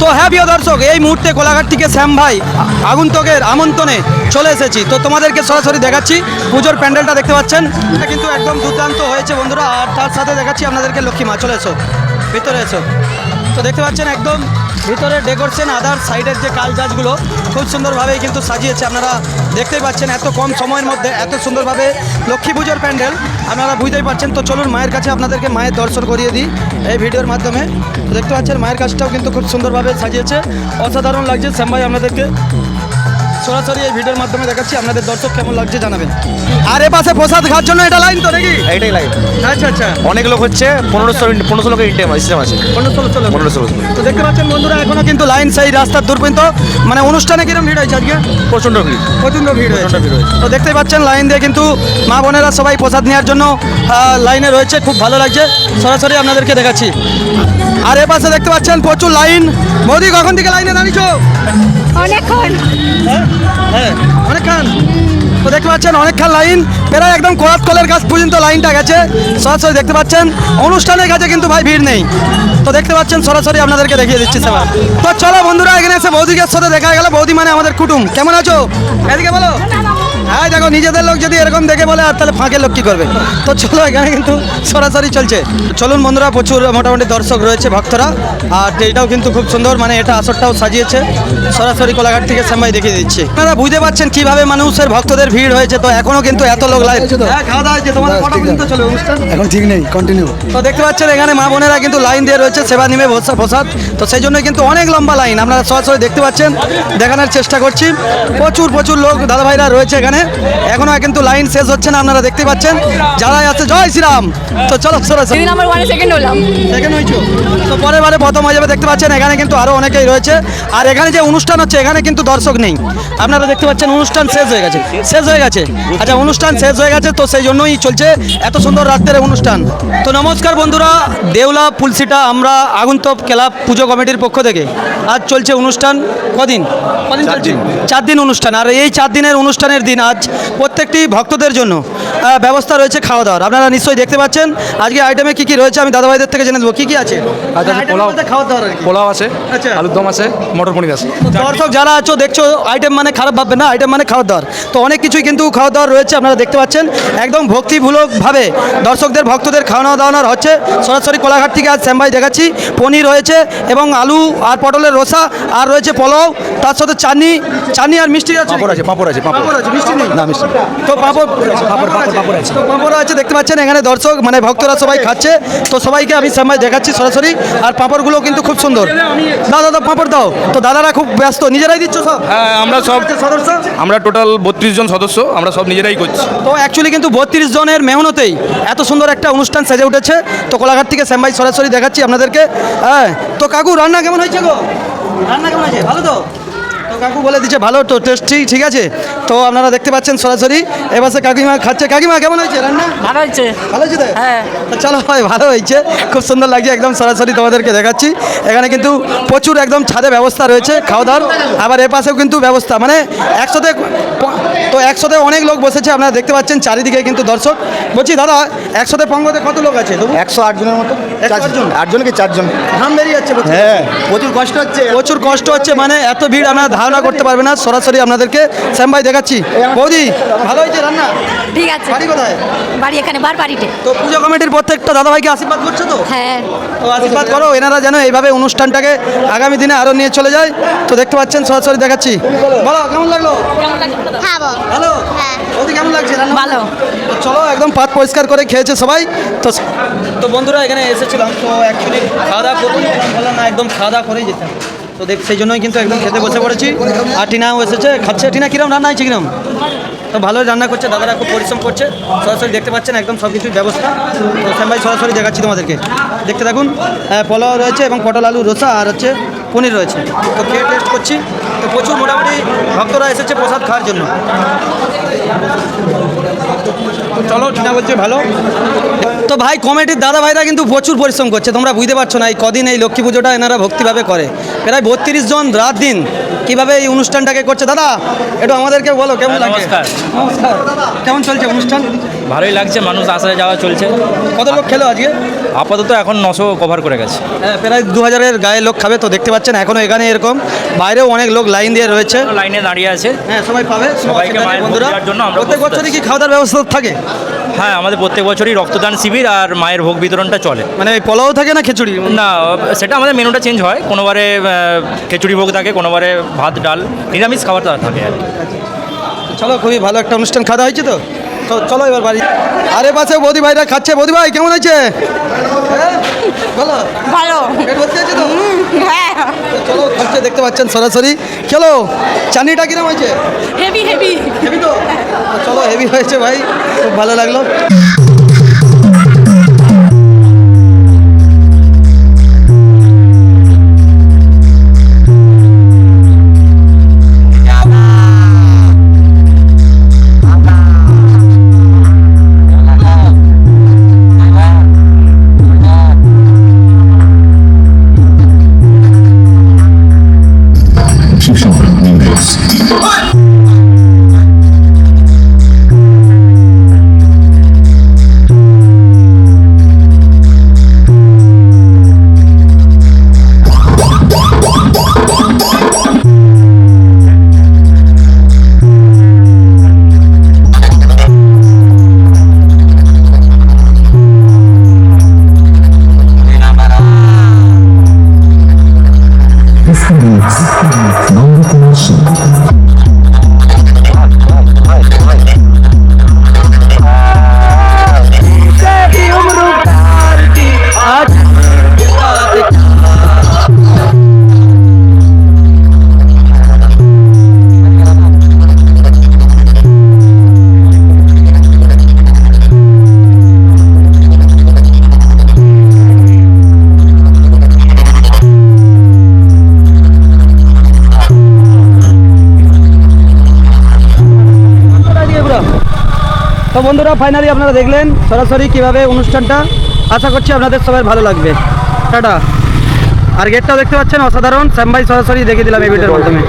তো হ্যাঁ প্রিয় দর্শক, এই মুহূর্তে কোলাঘাট থেকে শ্যাম ভাই আগন্তকের আমন্ত্রণে চলে এসেছি। তো তোমাদেরকে সরাসরি দেখাচ্ছি, পুজোর প্যান্ডেলটা দেখতে পাচ্ছেন। এটা কিন্তু একদম দুর্দান্ত হয়েছে বন্ধুরা, আর তার সাথে দেখাচ্ছি আপনাদেরকে লক্ষ্মী মা। চলে এসো, ভিতরে এসো। তো দেখতে পাচ্ছেন একদম ভিতরে ডেকোরেশন আদার সাইডের যে কাল গাছগুলো, খুব সুন্দরভাবেই কিন্তু সাজিয়েছে। আপনারা দেখতেই পাচ্ছেন এত কম সময়ের মধ্যে, এত সুন্দরভাবে লক্ষ্মী পুজোর প্যান্ডেল আপনারা বুঝতেই পারছেন। তো চলুন মায়ের কাছে আপনাদেরকে মায়ের দর্শন করিয়ে দিই এই ভিডিওর মাধ্যমে। দেখতে পাচ্ছেন মায়ের কাছটাও কিন্তু খুব সুন্দরভাবে সাজিয়েছে। অসাধারণ লাগছে। শ্যাম ভাই, আপনাদেরকে সরাসরি এই ভিডিওর মাধ্যমে দেখাচ্ছি আপনাদের দর্শক কেমন লাগছে জানাবেন। আর এ পাশে প্রসাদ খাওয়ার জন্য এটা লাইন তো নাকি? এইটাই লাইন আচ্ছা আচ্ছা। অনেক লোক হচ্ছে পনেরোশো পনেরোশো লোকের ইন্টেম সিস্টেম আছে। পনেরো ষোলো ষোলো পনেরো ষোলো তো দেখতে পাচ্ছেন বন্ধুরা এখনও কিন্তু লাইন সেই রাস্তার দূর পর্যন্ত মানে অনুষ্ঠানে কিরম ভিড় হয়েছে আজকে? প্রচণ্ড ভিড়। প্রচণ্ড ভিড় হয়েছে। তো দেখতেই পাচ্ছেন লাইন দিয়ে কিন্তু মা বোনেরা সবাই প্রসাদ নেওয়ার জন্য লাইনে রয়েছে খুব ভালো লাগছে। সরাসরি আপনাদেরকে দেখাচ্ছি। আর এ পাশে দেখতে পাচ্ছেন প্রচুর লাইন মোদি কখন থেকে লাইনে দাঁড়িয়েছো? অনেকক্ষণ। হ্যাঁ অনেকক্ষণ। তো দেখতে পাচ্ছেন, অনেকক্ষণ লাইন। প্রায় একদম কোরাত কলের কাছ পর্যন্ত লাইনটা গেছে। সরাসরি দেখতে পাচ্ছেন, অনুষ্ঠানের কাছে কিন্তু ভাই ভিড় নেই। তো দেখতে পাচ্ছেন, সরাসরি আপনাদেরকে দেখিয়ে দিচ্ছি সবাই তো চলো বন্ধুরা, এখানে এসে বৌদিকের সাথে দেখা গেল। বৌদি মানে আমাদের কুটুম। কেমন আছো? এদিকে বলো। হ্যাঁ দেখো নিজেদের লোক যদি এরকম দেখে বলে আর তাহলে ফাঁকে লোক কি করবে? তো চলো এখানে কিন্তু সরাসরি চলছে। চলুন বন্ধুরা প্রচুর মোটামুটি দর্শক রয়েছে ভক্তরা। আর এটাও কিন্তু খুব সুন্দর মানে এটা আসরটাও সাজিয়েছে। সরাসরি কোলাঘাট থেকে শ্যামাই দেখিয়ে দিচ্ছে। আপনারা বুঝতে পারছেন কীভাবে মানুষের ভক্তদের ভিড় হয়েছে তো এখনও কিন্তু এত লোক লাইভ হ্যাঁ খাওয়া দাওয়া হয়েছে তোমাদের কটা পর্যন্ত চলে অনুষ্ঠান। এখন ঠিক নেই কন্টিনিউ তো দেখতে পাচ্ছেন এখানে মা বোনেরা কিন্তু লাইন দিয়ে রয়েছে সেবা নিবে বসা প্রসাদ। তো সেই জন্য কিন্তু অনেক লম্বা লাইন আপনারা সরাসরি দেখতে পাচ্ছেন দেখানোর চেষ্টা করছি। প্রচুর প্রচুর লোক দাদা ভাইরা রয়েছে এখানে। এখনও কিন্তু লাইন শেষ হচ্ছে না আপনারা দেখতে পাচ্ছেন। যারা আছে জয় শ্রীরাম। তো চলো সরাসরি দুই ওয়ানে সেকেন্ড হলাম। সেকেন্ড হয়েছো? তো পরের বারে প্রথম হয়ে যাবে দেখতে পাচ্ছেন এখানে কিন্তু আরও অনেকেই রয়েছে। আর এখানে যে অনুষ্ঠান হচ্ছে এখানে কিন্তু দর্শক নেই। আপনারা দেখতে পাচ্ছেন অনুষ্ঠান শেষ হয়ে গেছে। শেষ হয়ে গেছে। আচ্ছা অনুষ্ঠান শেষ হয়ে গেছে তো সেই জন্যই চলছে এত সুন্দর রাত্রের অনুষ্ঠান। তো নমস্কার বন্ধুরা দেউলা পুলসিটা আমরা আগন্তব ক্লাব পুজো কমিটির পক্ষ থেকে। আজ চলছে অনুষ্ঠান কদিন? কদিন চার দিন অনুষ্ঠান। আর এই চার দিনের অনুষ্ঠানের দিন আজ প্রত্যেকটি ভক্তদের জন্য ব্যবস্থা রয়েছে খাওয়া দাওয়ার আপনারা নিশ্চয়ই দেখতে পাচ্ছেন আজকে আইটেমে কি কি রয়েছে আমি দাদাভাইদের থেকে জেনে দেবো কি কি আছে? আচ্ছা, পোলাও। খাওয়া দাওয়ার পোলাও আছে আচ্ছা। আলুর দম আছে মটর পনির আছে। দর্শক যারা আছো দেখছ আইটেম মানে খারাপ ভাববে না আইটেম মানে খাওয়া দাওয়ার তো অনেক কিছুই কিন্তু খাওয়া দাওয়ার রয়েছে আপনারা দেখতে পাচ্ছেন। একদম ভক্তিমূলকভাবে দর্শকদের ভক্তদের খাওয়ানো দাওয়ানোর হচ্ছে। সরাসরি কোলাঘাট থেকে আজ শ্যামভাই দেখাচ্ছি। পনির রয়েছে এবং আলু আর পটলের রসা আর রয়েছে পোলাও তার সাথে চাটনি চাটনি আর মিষ্টি আছে পাঁপড় আছে পাঁপড় আছে পাঁপড় পাঁপড় আছে মিষ্টি না তো পাপড় পাঁপড়, পাঁপড়, পাঁপড় আছে। তো পাঁপড় আছে দেখতে পাচ্ছেন এখানে দর্শক মানে ভক্তরা সবাই খাচ্ছে। তো সবাইকে আমি সময় দেখাচ্ছি সরাসরি আর পাঁপড়গুলো কিন্তু খুব সুন্দর। দাও দাদা পাঁপড় দাও। তো দাদারা খুব ব্যস্ত নিজেরাই দিচ্ছ সব? হ্যাঁ আমরা সব সদস্য? আমরা টোটাল বত্রিশ জন সদস্য আমরা সব নিজেরাই করছি। তো অ্যাকচুয়ালি কিন্তু বত্রিশ জনের মেহনতেই এত সুন্দর একটা অনুষ্ঠান সেজে উঠেছে। তো কোলাঘাট থেকে শ্যামভাই সরাসরি দেখাচ্ছি আপনাদেরকে। হ্যাঁ তো কাকু রান্না কেমন হয়েছে গো? রান্না কেমন হয়েছে? ভালো তো? কাকু বলে দিচ্ছে ভালো তো টেস্টি ঠিক আছে? তো আপনারা দেখতে পাচ্ছেন সরাসরি। এবার সে কাকিমা খাচ্ছে। কাকিমা কেমন হয়েছে রান্না? ভালো হচ্ছে ভালো হয়েছে হ্যাঁ। চলো ভাই ভালো হয়েছে। খুব সুন্দর লাগছে একদম সরাসরি তোমাদেরকে দেখাচ্ছি। এখানে কিন্তু প্রচুর একদম ছাদে ব্যবস্থা রয়েছে খাওয়া দাওয়ার আবার এ পাশেও কিন্তু ব্যবস্থা। মানে একসাথে তো একসাথে অনেক লোক বসেছে আপনারা দেখতে পাচ্ছেন চারিদিকে কিন্তু দর্শক। বলছি দাদা একসাথে পঙ্গতে কত লোক আছে তবু? একশো আট জনের মতো। একশো আট জন? আটজন কি চারজন। ঘাম বেরিয়ে যাচ্ছে। হ্যাঁ। প্রচুর কষ্ট হচ্ছে। প্রচুর কষ্ট হচ্ছে মানে এত ভিড় আপনারা ধারণা করতে পারবে না। সরাসরি আপনাদেরকে শ্যাম ভাই দেখাচ্ছি। বৌদি ভালো হয়েছে রান্না? ঠিক আছে। বাড়ি কোথায়? বাড়ি এখানে বার বাড়িতে তো পুজো কমিটির প্রত্যেকটা দাদাভাইকে আশীর্বাদ করছ তো? হ্যাঁ। তো আশীর্বাদ করো এনারা যেন এইভাবে অনুষ্ঠানটাকে আগামী দিনে আরও নিয়ে চলে যায়। তো দেখতে পাচ্ছেন সরাসরি দেখাচ্ছি। বলো কেমন লাগল? খাব ভালো? হ্যাঁ। ওদি কেমন লাগছে? ভালো। তো চলো একদম পাত পরিষ্কার করে খেয়েছে সবাই। তো তো বন্ধুরা এখানে এসেছিলাম। তো অ্যাকচুয়ালি খাওয়া দাওয়া করুন না, না একদম খাওয়া দাওয়া করেই যেতাম তো দেখ, সেই জন্যই কিন্তু একদম খেতে বসে পড়েছি। আর টিনাও এসেছে, খাচ্ছে। টিনা, কিরম রান্না হয়েছে, কিরম? তো ভালোই রান্না করছে, দাদারা খুব পরিশ্রম করছে। সরাসরি দেখতে পাচ্ছেন একদম সব কিছুর ব্যবস্থা। তো শ্যাম ভাই, সরাসরি দেখাচ্ছি তোমাদেরকে। দেখতে থাকুন পোলাও রয়েছে এবং পটল আলু রোসা আর হচ্ছে পনির রয়েছে। তো খেয়ে টেস্ট করছি। তো প্রচুর মোটামুটি ভক্তরা এসেছে প্রসাদ খাওয়ার জন্য। তো চলো টিনা বলছে ভালো। তো ভাই কমিটির দাদা ভাইরা কিন্তু প্রচুর পরিশ্রম করছে তোমরা বুঝতে পারছ না এই কদিন এই লক্ষ্মী পুজোটা এনারা ভক্তিভাবে করে। প্রায় বত্রিশ জন রাত দিন কীভাবে এই অনুষ্ঠানটাকে করছে। দাদা একটু আমাদেরকে বলো কেমন লাগে? নমস্কার। নমস্কার। কেমন চলছে অনুষ্ঠান? ভালোই লাগছে মানুষ আসা যাওয়া চলছে। কত লোক খেলো আজকে? আপাতত এখন নশো কভার করে গেছে। হ্যাঁ, প্রায় দু হাজারের গায়ে লোক খাবে তো দেখতে পাচ্ছেন এখনও এখানে এরকম। বাইরেও অনেক লোক লাইন দিয়ে রয়েছে। লাইনে দাঁড়িয়ে আছে। হ্যাঁ সবাই পাবে সবাইকে বন্ধুরা। দেওয়ার জন্য আমরা প্রত্যেক বছরই কি খাওয়া দাওয়ার ব্যবস্থা থাকে? হ্যাঁ আমাদের প্রত্যেক বছরই রক্তদান শিবির আর মায়ের ভোগ বিতরণটা চলে। মানে ওই পোলাও থাকে না খিচুড়ি? না সেটা আমাদের মেনুটা চেঞ্জ হয়। কোনোবারে খিচুড়ি ভোগ থাকে কোনোবারে ভাত ডাল নিরামিষ খাবার থাকে আর কি। চলো খুবই ভালো একটা অনুষ্ঠান। খাওয়া হয়েছে তো? তো চলো এবার বাড়ি। আরে পাশে বৌদি ভাইরা খাচ্ছে। বৌদি ভাই কেমন আছে? হ্যাঁ? ভালো? হ্যাঁ। চলো খাচ্ছে দেখতে পাচ্ছেন সরাসরি। চলো চানিটা কিরম হয়েছে? হেভি হেভি হেভি তো? তো চলো হেভি হয়েছে ভাই। খুব ভালো লাগল। তো বন্ধুরা ফাইনালি আপনারা দেখলেন সরাসরি কীভাবে অনুষ্ঠানটা। আশা করছি আপনাদের সবাই ভালো লাগবে। টাটা। আর গেটটা দেখতে পাচ্ছেন, অসাধারণ। শ্যাম ভাই সরাসরি দেখে দিলাম এই ভিডিওর মাধ্যমে।